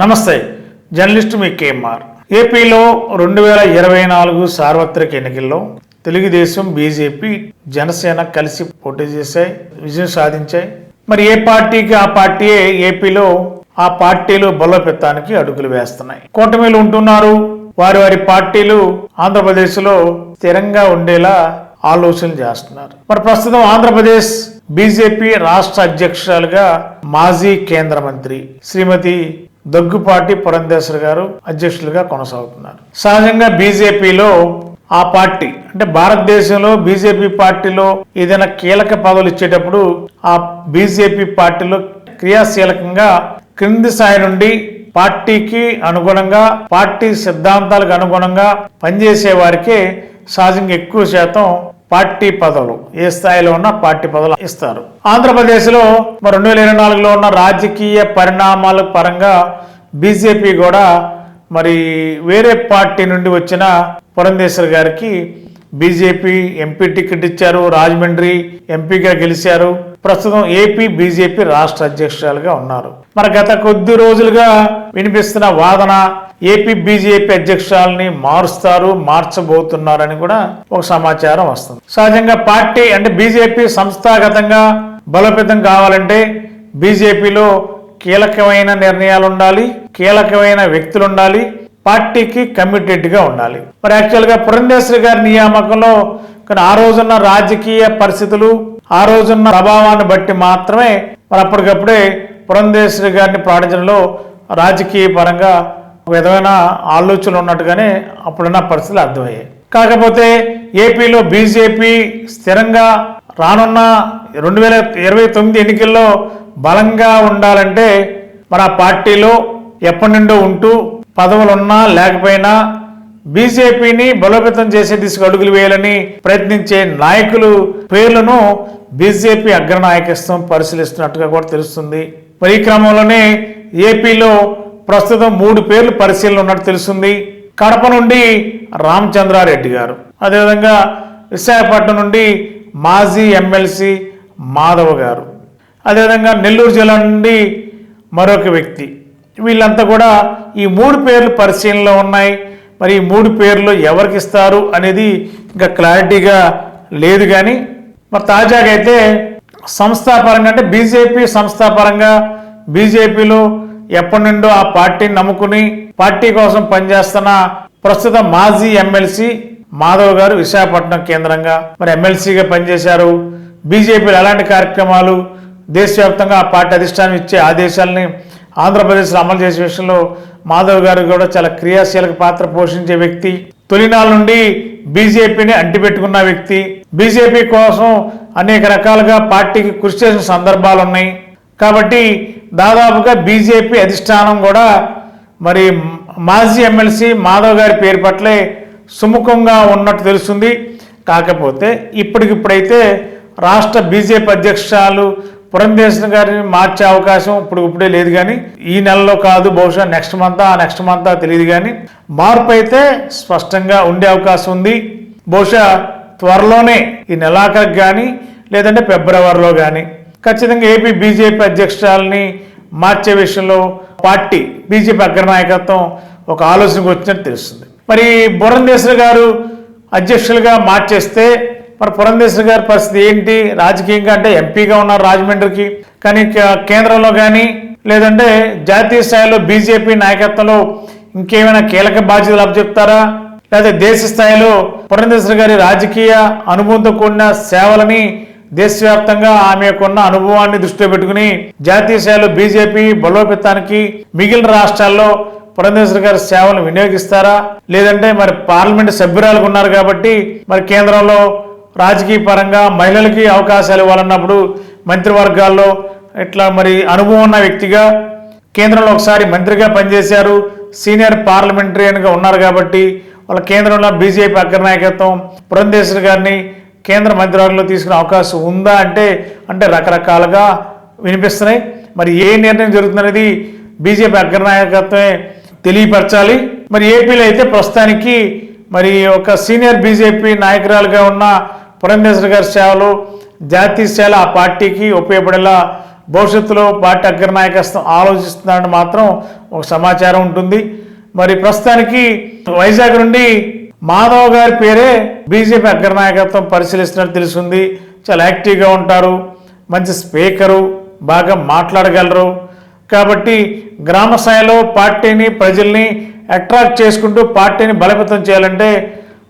నమస్తే జర్నలిస్ట్ మీ కేఎంఆర్. ఏపీలో రెండు వేల ఇరవై నాలుగు సార్వత్రిక ఎన్నికల్లో తెలుగుదేశం బీజేపీ జనసేన కలిసి పోటీ చేశాయి విజయం సాధించాయి. మరి ఏ పార్టీకి ఆ పార్టీయే ఏపీలో ఆ పార్టీలు బలోపేతానికి అడుగులు వేస్తున్నాయి. కూటమిలు ఉంటున్నారు వారి వారి పార్టీలు ఆంధ్రప్రదేశ్లో స్థిరంగా ఉండేలా ఆలోచనలు చేస్తున్నారు. మరి ప్రస్తుతం ఆంధ్రప్రదేశ్ బీజేపీ రాష్ట్ర అధ్యక్షురాలుగా మాజీ కేంద్ర మంత్రి శ్రీమతి దగ్గుపాటి పురంధేశ్వర్ గారు అధ్యక్షులుగా కొనసాగుతున్నారు. సహజంగా బీజేపీలో ఆ పార్టీ అంటే భారతదేశంలో బీజేపీ పార్టీలో ఏదైనా కీలక పదవులు ఇచ్చేటప్పుడు ఆ బీజేపీ పార్టీలో క్రియాశీలకంగా క్రింది స్థాయి నుండి పార్టీకి అనుగుణంగా పార్టీ సిద్ధాంతాలకు అనుగుణంగా పనిచేసే వారికే సహజంగా ఎక్కువ శాతం పార్టీ పదవులు ఏ స్థాయిలో ఉన్న పార్టీ పదవులు ఇస్తారు. ఆంధ్రప్రదేశ్లో మరి రెండు వేల ఇరవై నాలుగులో ఉన్న రాజకీయ పరిణామాల పరంగా బీజేపీ కూడా మరి వేరే పార్టీ నుండి వచ్చిన పురంధేశ్వర్ గారికి బీజేపీ ఎంపీ టికెట్ ఇచ్చారు రాజమండ్రి ఎంపీగా గెలిచారు. ప్రస్తుతం ఏపీ బీజేపీ రాష్ట్ర అధ్యక్షురాలుగా ఉన్నారు. మరి గత కొద్ది రోజులుగా వినిపిస్తున్న వాదన ఏపీ బీజేపీ అధ్యక్షురాలని మారుస్తారు మార్చబోతున్నారని కూడా ఒక సమాచారం వస్తుంది. సహజంగా పార్టీ అంటే బీజేపీ సంస్థాగతంగా బలోపేతం కావాలంటే బీజేపీలో కీలకమైన నిర్ణయాలు ఉండాలి కీలకమైన వ్యక్తులు ఉండాలి పార్టీకి కమిటెడ్గా ఉండాలి. మరి యాక్చువల్గా పురంధేశ్వరి గారి నియామకంలో కానీ ఆ రోజున్న రాజకీయ పరిస్థితులు ఆ రోజున్న ప్రభావాన్ని బట్టి మాత్రమే మరి అప్పటికప్పుడే పురంధేశ్వరి గారిని పాటించడంలో రాజకీయ పరంగా ఒక విధమైన ఆలోచనలు ఉన్నట్టుగానే అప్పుడున్న పరిస్థితులు అర్థమయ్యాయి. కాకపోతే ఏపీలో బీజేపీ స్థిరంగా రానున్న రెండు వేల ఇరవై తొమ్మిది ఎన్నికల్లో బలంగా ఉండాలంటే మన పార్టీలో ఎప్పటి నుండో ఉంటూ పదవులున్నా లేకపోయినా బీజేపీని బలోపేతం చేసే దిశగా అడుగులు వేయాలని ప్రయత్నించే నాయకులు పేర్లను బీజేపీ అగ్రనాయకత్వం పరిశీలిస్తున్నట్టుగా కూడా తెలుస్తుంది. మరి ఈ క్రమంలోనే ఏపీలో ప్రస్తుతం మూడు పేర్లు పరిశీలన ఉన్నట్టు తెలుస్తుంది. కడప నుండి రామచంద్రారెడ్డి గారు. అదేవిధంగా విశాఖపట్నం నుండి మాజీ ఎమ్మెల్సీ మాధవ్ గారు. అదేవిధంగా నెల్లూరు జిల్లా నుండి మరొక వ్యక్తి. వీళ్ళంతా కూడా ఈ మూడు పేర్లు పరిశీలనలో ఉన్నాయి. మరి ఈ మూడు పేర్లు ఎవరికి ఇస్తారు అనేది ఇంకా క్లారిటీగా లేదు కానీ మరి తాజాగా అయితే సంస్థాపరంగా అంటే బీజేపీ సంస్థాపరంగా బీజేపీలో ఎప్పటి నుండో ఆ పార్టీని నమ్ముకుని పార్టీ కోసం పనిచేస్తున్న ప్రస్తుత మాజీ ఎమ్మెల్సీ మాధవ్ గారు విశాఖపట్నం కేంద్రంగా మరి ఎమ్మెల్సీగా పనిచేశారు. బీజేపీలో ఎలాంటి కార్యక్రమాలు దేశవ్యాప్తంగా ఆ పార్టీ అధిష్టానం ఇచ్చే ఆదేశాలని ఆంధ్రప్రదేశ్లో అమలు చేసే విషయంలో మాధవ్ గారు కూడా చాలా క్రియాశీలక పాత్ర పోషించే వ్యక్తి. తొలినాళ్ళ నుండి బీజేపీని అంటిపెట్టుకున్న వ్యక్తి. బీజేపీ కోసం అనేక రకాలుగా పార్టీకి కృషి చేసిన సందర్భాలు ఉన్నాయి. కాబట్టి దాదాపుగా బీజేపీ అధిష్టానం కూడా మరి మాజీ ఎమ్మెల్సీ మాధవ్ గారి పేరు పట్లే సుముఖంగా ఉన్నట్టు తెలుస్తుంది. కాకపోతే ఇప్పటికిప్పుడైతే రాష్ట్ర బీజేపీ అధ్యక్షురాలు పురంధేశ్వర గారిని మార్చే అవకాశం ఇప్పుడు ఇప్పుడే లేదు కానీ ఈ నెలలో కాదు బహుశా నెక్స్ట్ మంత్ ఆ నెక్స్ట్ మంత్ తెలియదు కానీ మార్పు అయితే స్పష్టంగా ఉండే అవకాశం ఉంది. బహుశా త్వరలోనే ఈ నెలాఖరికి కానీ లేదంటే ఫిబ్రవరిలో కానీ ఖచ్చితంగా ఏపీ బీజేపీ అధ్యక్షురాలని మార్చే విషయంలో పార్టీ బీజేపీ అగ్రనాయకత్వం ఒక ఆలోచనకు వచ్చినట్టు తెలుస్తుంది. మరి బురంధేశ్వర గారు అధ్యక్షులుగా మార్చేస్తే మరి పురంధేశ్వరి గారి పరిస్థితి ఏంటి? రాజకీయంగా అంటే ఎంపీగా ఉన్నారు రాజమండ్రికి. కానీ కేంద్రంలో కానీ లేదంటే జాతీయ స్థాయిలో బీజేపీ నాయకత్వంలో ఇంకేమైనా కీలక బాధ్యతలు అప్పచెప్తారా? లేదా దేశ స్థాయిలో పురంధేశ్వరి గారి రాజకీయ అనుభవంతో కూడిన సేవలని దేశవ్యాప్తంగా ఆమె యొక్క అనుభవాన్ని దృష్టిలో పెట్టుకుని జాతీయ స్థాయిలో బీజేపీ బలోపేతానికి మిగిలిన రాష్ట్రాల్లో పురంధేశ్వరి గారి సేవలు వినియోగిస్తారా? లేదంటే మరి పార్లమెంట్ సభ్యురాలు ఉన్నారు కాబట్టి మరి కేంద్రంలో రాజకీయ పరంగా మహిళలకి అవకాశాలు ఇవ్వాలన్నప్పుడు మంత్రివర్గాల్లో ఇట్లా మరి అనుభవం ఉన్న వ్యక్తిగా కేంద్రంలో ఒకసారి మంత్రిగా పనిచేశారు. సీనియర్ పార్లమెంటరియన్గా ఉన్నారు కాబట్టి వాళ్ళ కేంద్రంలో బీజేపీ అగ్రనాయకత్వం పురంధేశ్వరి గారిని కేంద్ర మంత్రివర్గంలో తీసుకునే అవకాశం ఉందా అంటే అంటే రకరకాలుగా వినిపిస్తున్నాయి. మరి ఏ నిర్ణయం జరుగుతుందనేది బీజేపీ అగ్రనాయకత్వమే తెలియపరచాలి. మరి ఏపీలో అయితే ప్రస్తుతానికి మరి ఒక సీనియర్ బీజేపీ నాయకురాలుగా ఉన్న పురంధేశ్వర గారి సేవలు జాతీయ స్థాయిలో ఆ పార్టీకి ఉపయోగపడేలా భవిష్యత్తులో పార్టీ అగ్రనాయకత్వం ఆలోచిస్తున్నారని మాత్రం ఒక సమాచారం ఉంటుంది. మరి ప్రస్తుతానికి వైజాగ్ నుండి మాధవ్ గారి పేరే బీజేపీ అగ్రనాయకత్వం పరిశీలిస్తున్నట్టు తెలుస్తుంది. చాలా యాక్టివ్గా ఉంటారు. మంచి స్పీకరు బాగా మాట్లాడగలరు. కాబట్టి గ్రామ స్థాయిలో పార్టీని ప్రజల్ని అట్రాక్ట్ చేసుకుంటూ పార్టీని బలోపేతం చేయాలంటే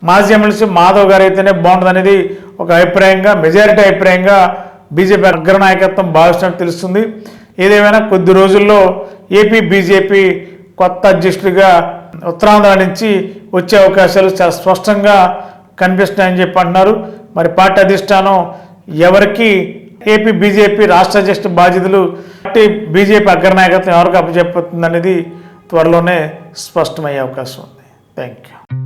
మాజీ ఎమ్మెల్సీ మాధవ్ గారు అయితేనే బాగుంటుంది అనేది ఒక అభిప్రాయంగా మెజారిటీ అభిప్రాయంగా బీజేపీ అగ్రనాయకత్వం భావిస్తున్నట్టు తెలుస్తుంది. ఏదేమైనా కొద్ది రోజుల్లో ఏపీ బీజేపీ కొత్త అధ్యక్షుడిగా ఉత్తరాంధ్ర నుంచి వచ్చే అవకాశాలు చాలా స్పష్టంగా కనిపిస్తున్నాయని చెప్పి అంటున్నారు. మరి పార్టీ అధిష్టానం ఎవరికి? ఏపీ బీజేపీ రాష్ట్ర అధ్యక్షుడి బాధ్యతలు పార్టీ బీజేపీ అగ్రనాయకత్వం ఎవరికి అప్పచెప్పుతుంది అనేది త్వరలోనే స్పష్టమయ్యే అవకాశం ఉంది. Thank you